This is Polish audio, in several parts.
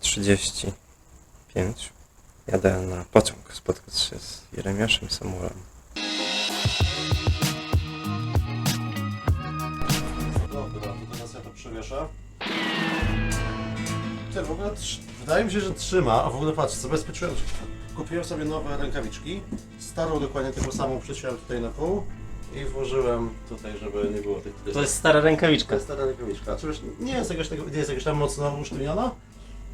Trzydzieści pięć. Jadę na pociąg spotkać się z Jeremiaszem Samuelem. Dobra, to teraz ja to przewieszę. Ty, w ogóle trz- wydaje mi się, że trzyma, a w ogóle patrz, zabezpieczyłem. Kupiłem sobie nowe rękawiczki. Starą dokładnie taką samą przyciąłem tutaj na pół i włożyłem tutaj, żeby nie było tych To jest stara To rękawiczka. jest stara rękawiczka. Oczywiście nie jest jakaś, nie jest jakaś tam mocno usztywniona,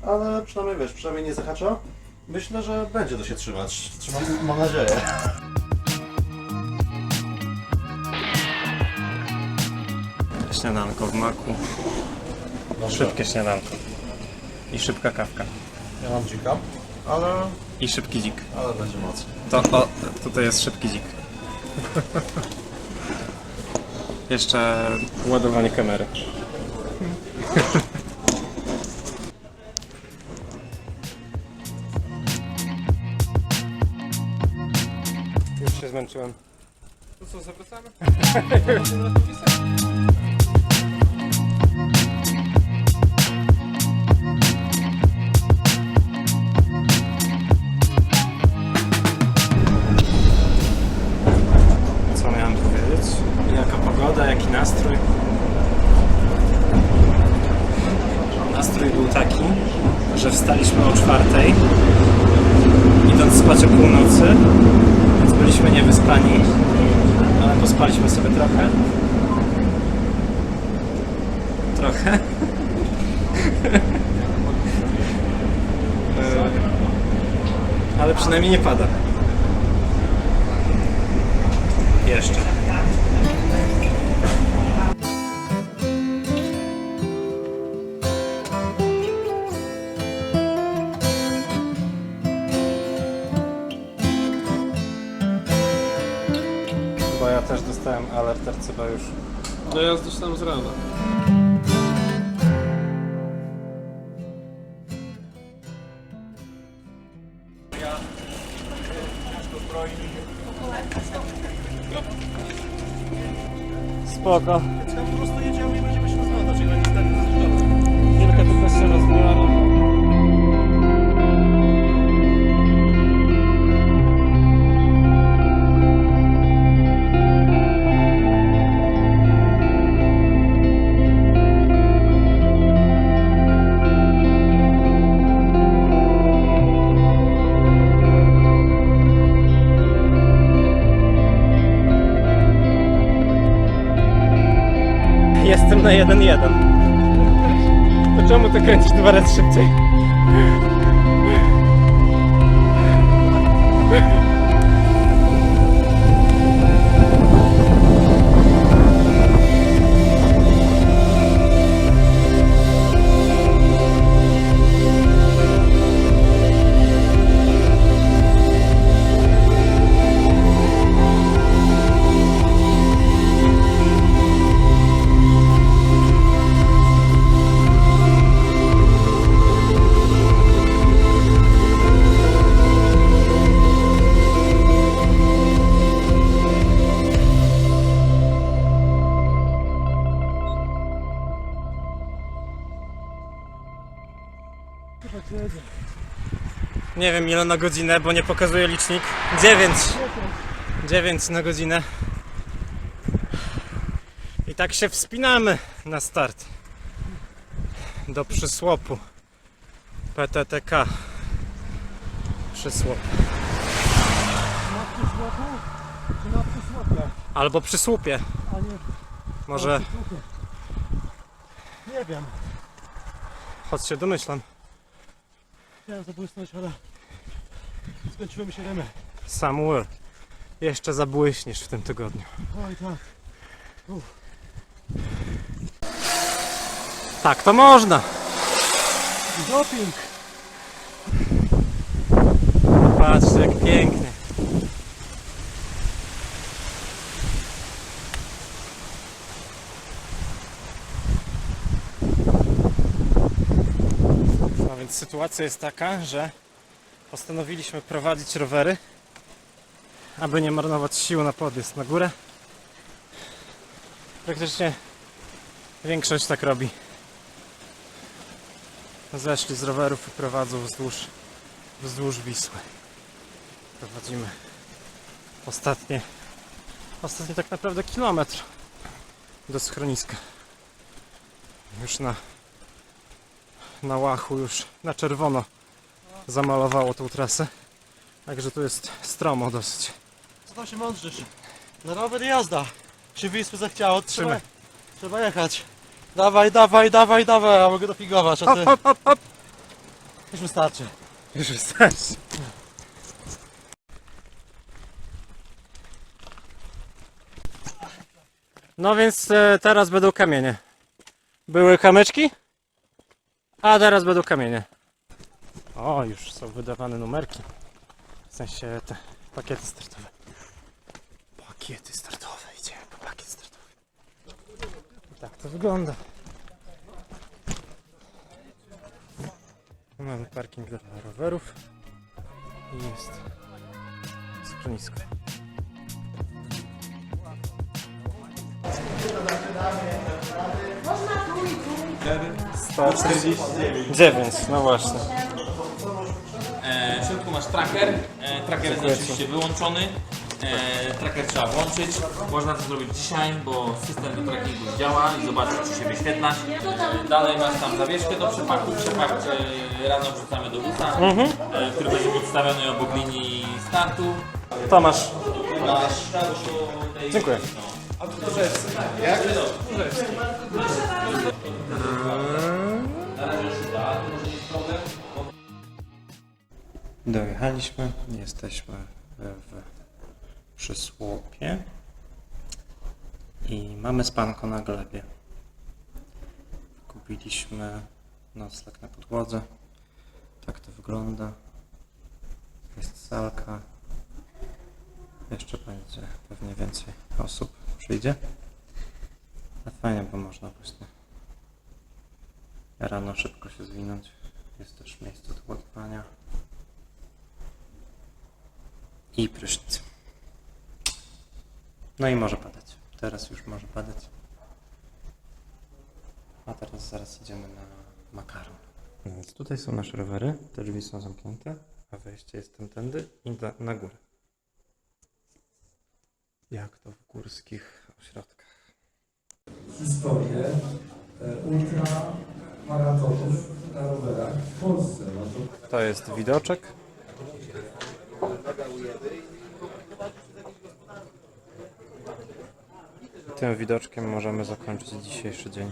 ale przynajmniej wiesz, przynajmniej nie zahacza. Myślę, że będzie to się trzymać. Trzymam, mam nadzieję. Śniadanko w maku. Szybkie śniadanko. I szybka kawka. Ja mam dzika, ale, I szybki dzik. ale będzie moc. To o, tutaj jest szybki dzik. Jeszcze ładowanie kamery. się zmęczyłem. To co, zawracamy? Co miałem powiedzieć? Jaka pogoda, jaki nastrój? Nastrój był taki, że wstaliśmy o czwartej, idąc spać o północy, byliśmy niewyspani, ale pospaliśmy sobie trochę. Trochę. E, ale przynajmniej nie pada. Jeszcze. Dostałem alert RCB już. No ja dostałem z rana. Spoko. Po prostu jedziemy i będziemy się rozglądać, ile nie stanie. Kilka tylko się rozbiła. 1-1. To czemu to kręcisz dwa razy szybciej? Nie wiem ile na godzinę, bo nie pokazuje licznik. 9. 9 na godzinę. I tak się wspinamy na start. Do przysłopu. PTTK. Przysłop. Czy na przysłopie, Albo przy słupie. a nie Może Nie wiem, choć się domyślam. chciałem zabłysnąć, ale się rymy. Samuel. Jeszcze zabłyśniesz w tym tygodniu. Oj tak. Tak, to można. Doping! Patrzcie jak pięknie. No więc sytuacja jest taka, że postanowiliśmy prowadzić rowery, aby nie marnować sił na podjazd na górę. Praktycznie większość tak robi. zeszli z rowerów i prowadzą wzdłuż, wzdłuż Wisły. Prowadzimy ostatnie, ostatni tak naprawdę kilometr do schroniska. Już na, na łachu, już na czerwono zamalowało tą trasę. Także tu jest stromo dosyć. Co tam się mądrzysz? Na rower jazda. Się Wisły zachciało, trzeba, Trzymaj. trzeba jechać. Dawaj, dawaj, dawaj, dawaj, a mogę dopigować, a Hop, ty... hop, hop, hop! Już wystarczy. Już wystarczy. No więc e, teraz będą kamienie. Były kamyczki? A teraz będą kamienie. O, już są wydawane numerki. W sensie te pakiety startowe. Pakiety startowe, idziemy po pakiet startowy. I tak to wygląda. Tu Mamy parking dla rowerów i jest schronisko. Dziewięć, no właśnie. Tracker. E, tracker jest oczywiście wyłączony. E, tracker trzeba włączyć. Można to zrobić dzisiaj, bo system do trackingu działa i zobaczyć czy się wyświetlać. E, dalej masz tam zawieszkę do przepaku. Przepak e, rano wrzucamy do busa, e, który będzie podstawiony obok linii startu. Tomasz, Masz do tej... Dojechaliśmy, jesteśmy w przysłopie i mamy spanko na glebie. Kupiliśmy nocleg na podłodze. Tak to wygląda. Jest salka. Jeszcze będzie pewnie więcej osób przyjdzie. A fajnie, bo można właśnie rano szybko się zwinąć. Jest też miejsce do ładowania. I prysznic. No i może padać. Teraz już może padać. A teraz zaraz idziemy na makaron. Więc tutaj są nasze rowery. Te drzwi są zamknięte, a wejście jest tamtędy i na, na górę. Jak to w górskich ośrodkach. historię e, ultramaratonów na rowerach w Polsce. No to To jest widoczek. Tym widoczkiem możemy zakończyć dzisiejszy dzień.